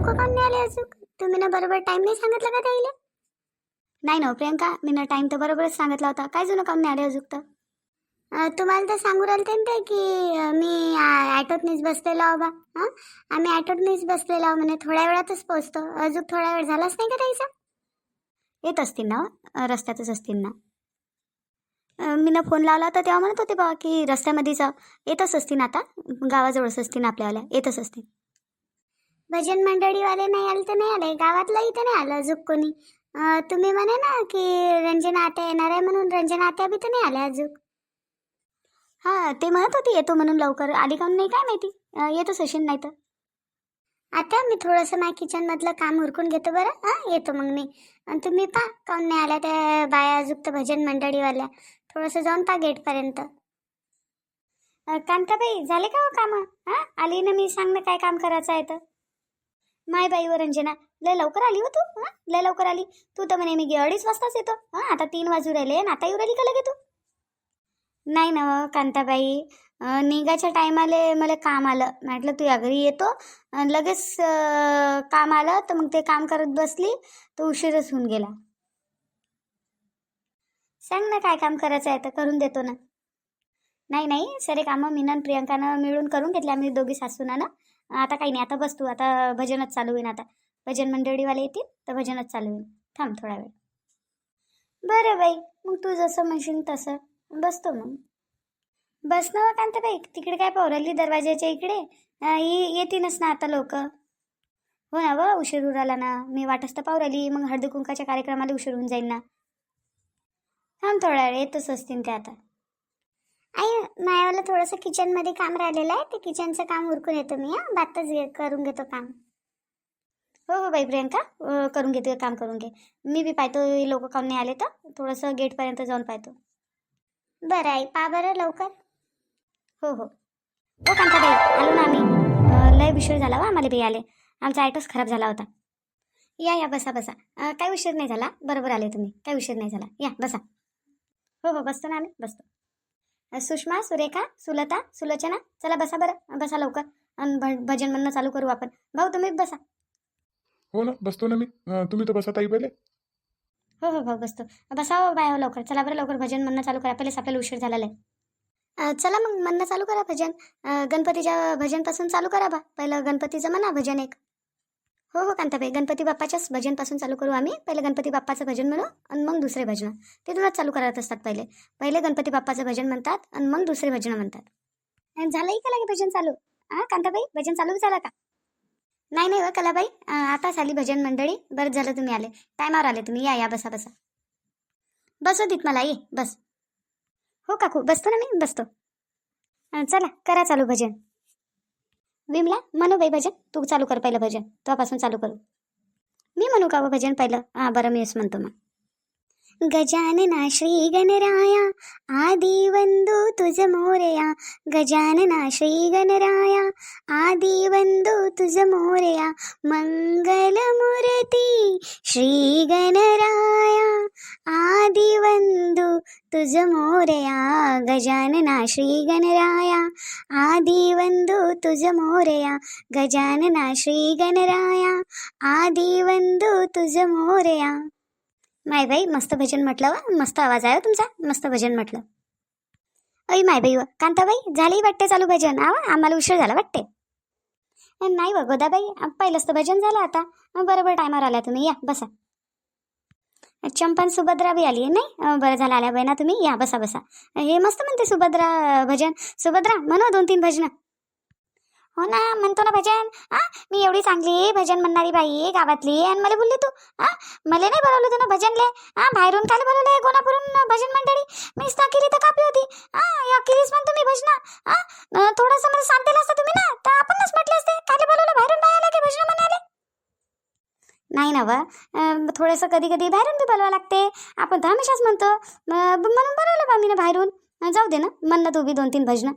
लोक काऊन नाही आले अजून? तुम्ही ना बरोबर टाइम नाही सांगितलं का त्याला नाही ना हो, प्रियंका मी ना टाइम तर बरोबरच सांगितला होता. काय जुनं काम नाही आले अजून तर? तुम्हाला तर सांगू राहिले ते की मी ॲटोतनीच बसलेलो आहो बा. हां आम्ही ॲटोतनीच बसलेलो आहो म्हणे थोड्या वेळातच पोहोचतो. अजून थोडा वेळ झालाच नाही का त्याचा येत असतील ना हो, रस्त्यातच असतील ना. मी ना फोन लावला होता तेव्हा म्हणत होते बा की रस्त्यामध्येच जा येतच असतील आता. गावाजवळच असतील आपल्याला येतच असतील. भजन मंडळीवाले नाही आले तर नाही आले गावातलं इथं नाही आलं अजून कोणी? तुम्ही म्हणे ना की रंजना आत्या येणार आहे म्हणून रंजना आत्या बी तर नाही आल्या अजून. हां ते म्हणत होती येतो म्हणून लवकर. आली का नाही काय माहिती? येतो येतच नाही तर. आता मी थोडंसं माझ्या किचनमधलं काम उरकून घेतो बरं. हां येतो मग मी. आणि तुम्ही पा काऊन नाही आल्या त्या बाया अजूक तर भजन मंडळीवाल्या. थोडंसं जाऊन पा गेटपर्यंत. कांताबाई झाले का हो कामं? हां आली ना मी सांग ना काय काम करायचं आहे तर. माय बाई व रंजना लय लवकर आली हो तू? हां? लय लवकर आली. तू तर म्हणे मी गे- अडीच वाजताच येतो. हां? आता तीन वाजू राहिले. आणि आता येऊ राहिली का लगे तू? नाही ना हो, कांताबाई. अं, निघायच्या टायमाले मला काम आलं. म्हटलं तू या घरी येतो. आणि लगेच अं, काम आलं तर मग ते काम करत बसली तर उशीरच होऊन गेला. सांग ना काय काम करायचं आहे तर करून देतो ना. नाही नाही सरे कामं मीनं आणि प्रियंकानं मिळून करून घेतले आम्ही दोघी सासूनानं आता काही नाही आता बस तू आता भजनच चालू होईन आता. भजन मंडळीवाले येतील तर भजनच चालू होईन. थांब थोडा वेळ. बरं बाई मग तू जसं म्हणशील तसं. बसतो मग. बस ना हो कांताबाई तिकडे काय पावरली दरवाजाच्या इकडे? येतीनच ना आता लोक. हो ना व उशीर उराला ना. मी वाटच तर पावराली मग हळदी कुंकाच्या कार्यक्रमाला उशीर होऊन जाईल ना. थांब थोडा वेळ येतच असतील ते आता. मायावाला थोडंसं किचनमध्ये काम राहिलेलं आहे. ते किचनचं काम उरकून येतो मी हां. बातच घे करून घेतो काम. हो हो बाई प्रियंका. अं, करून घेतो काम करून घे. मी बी पाहतो लोक काम नाही आले तर. थोडंसं गेटपर्यंत जाऊन पाहतो. बरं आई. पा बरं लवकर. हो हो. हो कांताबाई. आलो ना आम्ही. अं, लय उशीर झाला वा आम्हाला बी आले आमचा ॲटोच खराब झाला होता. या या बसा बसा. अं, काय उशीर नाही झाला. बरोबर आले तुम्ही. काय उशीर नाही झाला. या बसा. हो हो बसतो ना आम्ही. बसतो. सुषमा सुरेखा सुलता सुलोचना चला बसा बरं बसा लवकर. आणि भजन म्हणणं चालू करू आपण. भाऊ तुम्ही बसा. हो ना बसतो ना मी. तुम्ही तर बसा ताई पहिले. हो हो हो बसतो. बसा हो बाय हो लवकर. चला बरं लवकर भजन म्हणणं चालू करा. पहिलेच आपल्याला उशीर झालेला आहे. चला मग म्हणणं चालू करा भजन. गणपतीच्या भजनपासून चालू करा बा. पहिलं गणपतीचं म्हणा भजन एक. हो हो कांताबाई. गणपती बाप्पाच्याच भजनपासून चालू करू आम्ही. पहिले गणपती बाप्पाचं भजन म्हणू आणि मग दुसरे भजनं. ते तिथूनच चालू करत असतात पहिले. पहिले गणपती बाप्पाचं भजन म्हणतात आणि मग दुसरे भजनं म्हणतात. झालंही का लागे भजन चालू? हां कांताबाई भजन चालू झालं का? नाही नाही व कलाबाई. आता आताच आली भजन मंडळी. बरं झालं तुम्ही आले. टायमावर आले तुम्ही. या या बसा बसा. बसो देत मला ये बस. हो काकू बसतो ना मी? बसतो. चला करा चालू भजन. विमला म्हणू बाई भजन? तू चालू कर पहिलं भजन. तेव्हापासून चालू करू. मी म्हणू का भजन पहिलं? हां बरं मीच म्हणतो मग. गजानना श्री गणराया आदी वंदू तुझ मोरया। गजानना श्री गणराया आदी वंदू तुझ मोरया। मंगलमूर्ती श्री गणराया आदी वंदू तुझ मोरया। गजानना श्री गणराया आदी वंदू तुझ मोरया। गजानना श्री गणराया आदी वंदू तुझ मायबाई माय बाई मस्त भजन म्हटलं वा. मस्त आवाज आहे हो तुमचा. मस्त भजन म्हटलं. अय माय बाई व. कांताबाई झाली वाटते चालू भजन. आवा आम्हाला उशीर झाला वाटते नाही व गोदाबाई पहिलंच तर भजन झालं आता. बरोबर टायमावर आल्या तुम्ही. या बसा. चंपन सुभद्रा बी आली नाही? बरं झालं आल्या बाई ना तुम्ही? या बसा बसा. हे मस्त म्हणते सुभद्रा भजन. सुभद्रा म्हणू दोन तीन भजनं. हो ना म्हणतो ना भजन. आ मी एवढी चांगली भजन म्हणणारी बाई गावातली आणि मला बोलली तू आ मला नाही बोलवलं तू ना भजनले हा बाहेरून काय बोलवले गोनापूरून भजन मंडळी. मी केली तर कापी होती. हा अकेलीच म्हणतो मी तुम्ही आ हा थोडंसं मला सांग दिलं असतं तुम्ही ना तर आपणच म्हटले असते. काय बोलवलं? बाहेरून बाहेर की भजन म्हणाले? नाही ना व. थोडंसं कधी कधी बाहेरून बी बोलवा लागते. आपण तर हमेशाच म्हणतो. म्हणून बोलवलं बा मी ना बाहेरून. जाऊ दे ना म्हणलं तू बी दोन तीन भजनं.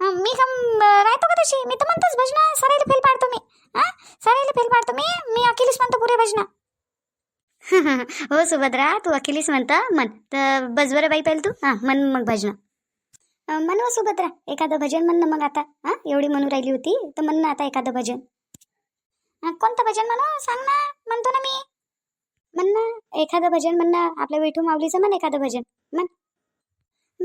मी कम राहतो का तशी मी तर म्हणतोच भजनं सरायला फेल पाडतो मी हा सरायला फेल पाडतो मी मी अखिलेश म्हणतो पुरे भजन हो सुभद्रा तू अखिलेश म्हणता म्हण तर बस बरं बाई पहिले तू हां म्हण मग भजन म्हण हो सुभद्रा एखादं भजन म्हण ना मग आता हां एवढी म्हणू राहिली होती तर म्हण आता एखादं भजन कोणतं भजन म्हणू सांग ना म्हणतो ना मी म्हण ना एखादं भजन म्हणणं आपल्या विठू माऊलीचं म्हण एखादं भजन म्हण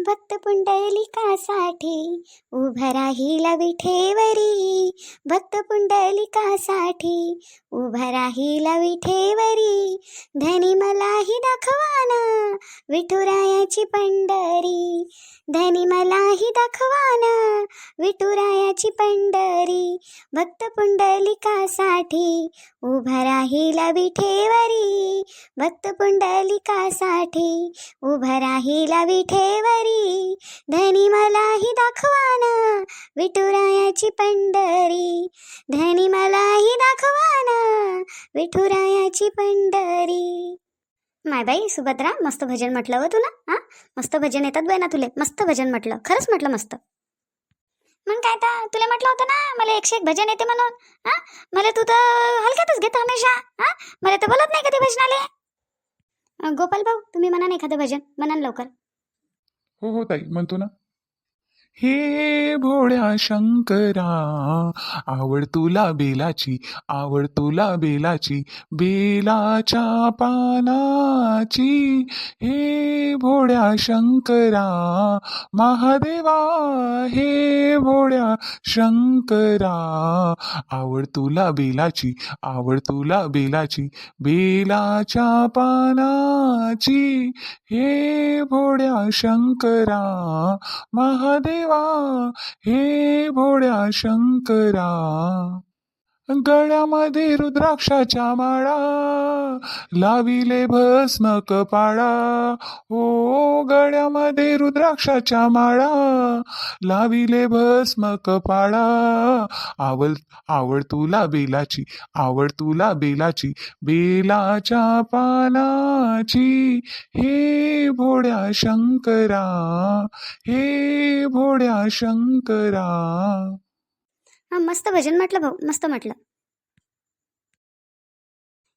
भक्त पुंडलिकासाठी उभं राहिला विठेवरी. भक्त पुंडलिकासाठी उभा राहिला विठेवरी. धनी मलाही दाखवाना. विठुरायाची पंढरी. धनी मलाही दाखवाना. विठुरायाची पंढरी. भक्त पुंडलिकासाठी. उभा राहिला विठेवरी. भक्त पुंडलिकासाठी. उभा राहिला विठेवरी. धनी मलाही दाखवाना. विठुरायाची पंढरी. धनी मलाही दाखवाना. विठुरायाची पंढरी. माय बाई सुभद्रा मस्त भजन म्हटलं हो तुला हा? मस्त भजन येतात बाई ना तुले मस्त भजन म्हटलं खरंच म्हटलं मस्त. मग काय तर तुला म्हटलं होतं ना मला एकशे एक भजन येते म्हणून हा? मला तू तर हलक्यातच घेतो हमेशा हा? मला तर बोलत नाही कधी भजनाले. अं, गोपाल भाऊ तुम्ही म्हणा ना एखादं भजन म्हणा ना लवकर. हो हो ताई म्हणतो ना. हे भोळ्या शंकरा आवड तुला बेलाची आवड तुला बेलाची बेलाच्या पानाची. हे भोळ्या शंकरा महादेवा हे भोळ्या शंकरा आवड तुला बेलाची आवड तुला बेलाची बेलाच्या पानाची. हे भोळ्या शंकरा महादेवा हे भोळ्या शंकरा. गळ्यामध्ये रुद्राक्षाच्या माळा लाविले भस्म कपाळा हो गळ्यामध्ये रुद्राक्षाच्या माळा लाविले भस्म कपाळा आवड आवड तुला बेलाची आवड तुला बेलाची बेलाच्या पानाची. हे भोड्या शंकरा हे भोड्या शंकरा. हा मस्त भजन म्हटलं भाऊ मस्त म्हटलं.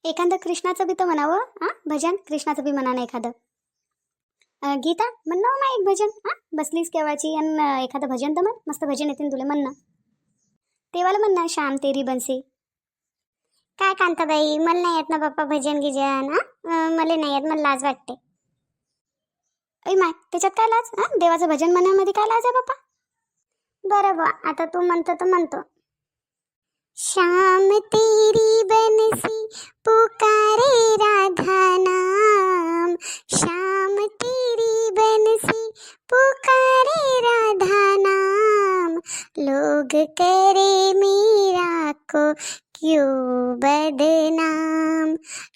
एखादं कृष्णाचं बी तर म्हणावं हा भजन कृष्णाचं बी म्हणा ना एखादं गीता म्हण ना एक भजन हा बसलीस केव्हाची आणि एखादं भजन तर म्हण मस्त भजन येते तुला म्हणणं तेवाला म्हण ना श्याम तेरी बनसी. काय कांताबाई मला नाही येत ना बाप्पा भजन गिजन हा मला नाही येत मला लाज वाटते. ऐ माय त्याच्यात काय लाज हा देवाचं भजन म्हणण्यामध्ये काय लाज आहे बाप्पा? बरं बा आता तू म्हणतो तर म्हणतो. श्याम तेरी बनसी पुकारे राधा नाम. श्याम तेरी बनसी पुकारे राधा नाम. लोग करे मीरा को क्यों बदनाम?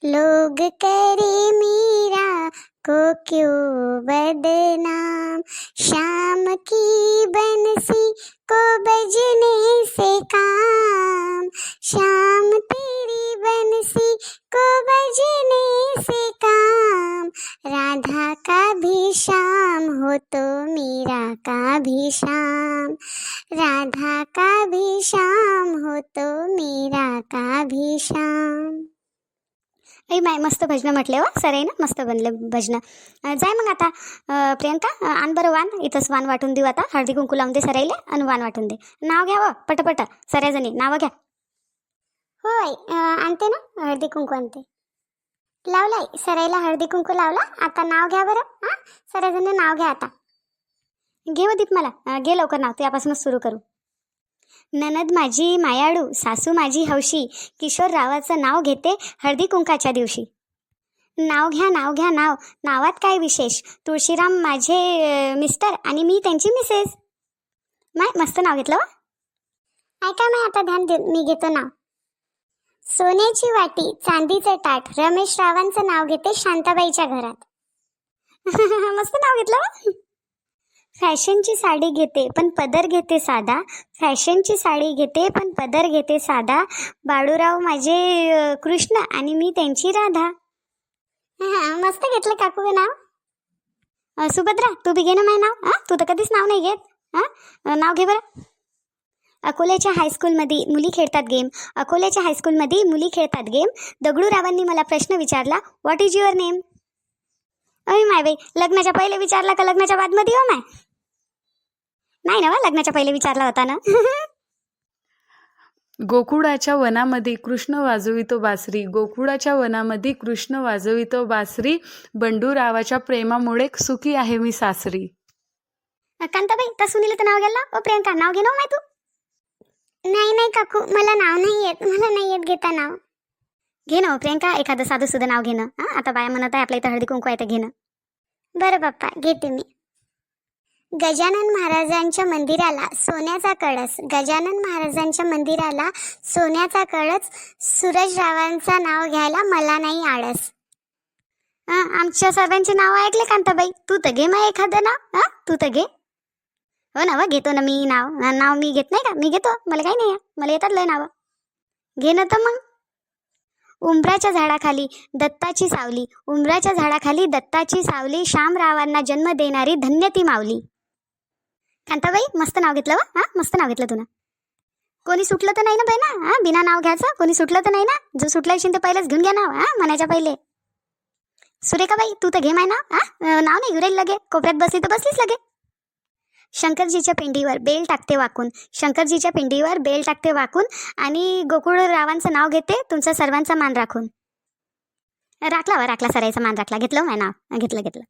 लोग करे मीरा को क्यों बदनाम? श्याम की बंसी को बजने से काम। श्याम तेरी बंसी को बजने से काम। राधा का भी श्याम हो तो मीरा का भी श्याम राधा का भी श्याम हो तो मीरा का भी श्याम ऐ माय मस्त भजनं म्हटले हो. सर आहे ना मस्त बनले भजनं. जाय मग आता. प्रियंका आण बरं वाण. इथंच वाण वाटून देऊ आता. हळदी कुंकू लावून दे सरायले आणि वाण वाटून दे. नाव घ्या व पटपट. सरायजणी नावं घ्या. होय आणते ना हळदी कुंकू आणते. लावलाय सरायला हळदी कुंकू लावला. आता नाव घ्या बरं. हां सरायजणी नाव घ्या आता. घे व दीप मला. घे लवकर नाव त्यापासूनच सुरू करू. ननद माझी मायाळू सासू माझी हौशी किशोर रावाचं नाव घेते हळदी कुंकाच्या दिवशी. नाव घ्या नाव घ्या नाव. नावात काय विशेष? तुळशीराम माझे मिस्टर आणि मी त्यांची मिसेस. माय मस्त नाव घेतलं ऐका मी आता ध्यान दे मी घेतो नाव. सोन्याची वाटी चांदीचं ताट रमेश रावांचं नाव घेते शांताबाईच्या घरात. मस्त नाव घेतलं फॅशनची साडी घेते पण पदर घेते साधा. फॅशनची साडी घेते पण पदर घेते साधा. बाळूराव माझे कृष्ण आणि मी त्यांची राधा. हां मस्त घेतलं काकू गे नाव. सुभद्रा तू बी घे ना माझं नाव. हां तू तर कधीच नाव नाही घेत. हां नाव घे बरं. अकोल्याच्या हायस्कूलमध्ये मुली खेळतात गेम अकोल्याच्या हायस्कूलमध्ये मुली खेळतात गेम दगडूरावांनी मला प्रश्न विचारला व्हॉट इज युअर नेम अय माय बाई लग्नाच्या पहिले विचारला का लग्नाच्या बादमध्ये हो माय? नाही ना लग्नाच्या पहिले विचारला होता ना. गोकुळाच्या वनामध्ये कृष्ण वाजवितो बासरी. गोकुळाच्या वनामध्ये कृष्ण वाजवितो बासरी. बंडूरावाच्या प्रेमामुळे सुखी आहे मी सासरी. कांताबाई त्या सुनील नाव गेला ओ प्रियंका नाव घे ना माय तू. नाही नाही काकू मला नाव नाही येत. मला नाही येत घेता नाव. घे ना हो, प्रियंका एखादं साधं सुद्धा नाव घेणं हां आता बाया म्हणत आहे आपल्या इथं हळदी कुंकू आहे तर घेणं बरं बाप्पा घेते मी. गजानन महाराजांच्या मंदिराला सोन्याचा कळस. गजानन महाराजांच्या मंदिराला सोन्याचा कळस. सूरजरावांचं नाव घ्यायला मला नाही आळस. हां आमच्या सर्वांचे नाव ऐकले कांताबाई? तू तर घे मग एखादं नाव. हां तू तर घे. हो ना व घेतो ना मी नाव. नाव मी घेत नाही का? मी घेतो. मला काही नाही मला येतात लय नावं. घे ना तर मग. उंबराच्या झाडाखाली दत्ताची सावली. उंबराच्या झाडाखाली दत्ताची सावली. श्यामरावांना जन्म देणारी धन्य ती मावली कांताबाई मस्त नाव घेतलं वा हां मस्त नाव घेतलं तुला कोणी सुटलं तर नाही ना बाई ना? हां बिना नाव घ्यायचं. कोणी सुटलं तर नाही ना? जो सुटला असेल तर पहिलेच घेऊन घ्या नाव. हां म्हणायच्या पहिले. सुरेखाबाई तू तर घे माय नाव. हां नाव नाही घेऊ लगे. कोपऱ्यात बसली तर बसलीच लगे. शंकरजीच्या पिंडीवर बेल टाकते वाकून. शंकरजीच्या पिंडीवर बेल टाकते वाकून आणि गोकुळ रावांचं नाव घेते तुमचा सर्वांचा मान राखून. राखला वा राखला सरायचा मान राखला. घेतलं हो माय नाव. घेतलं घेतलं.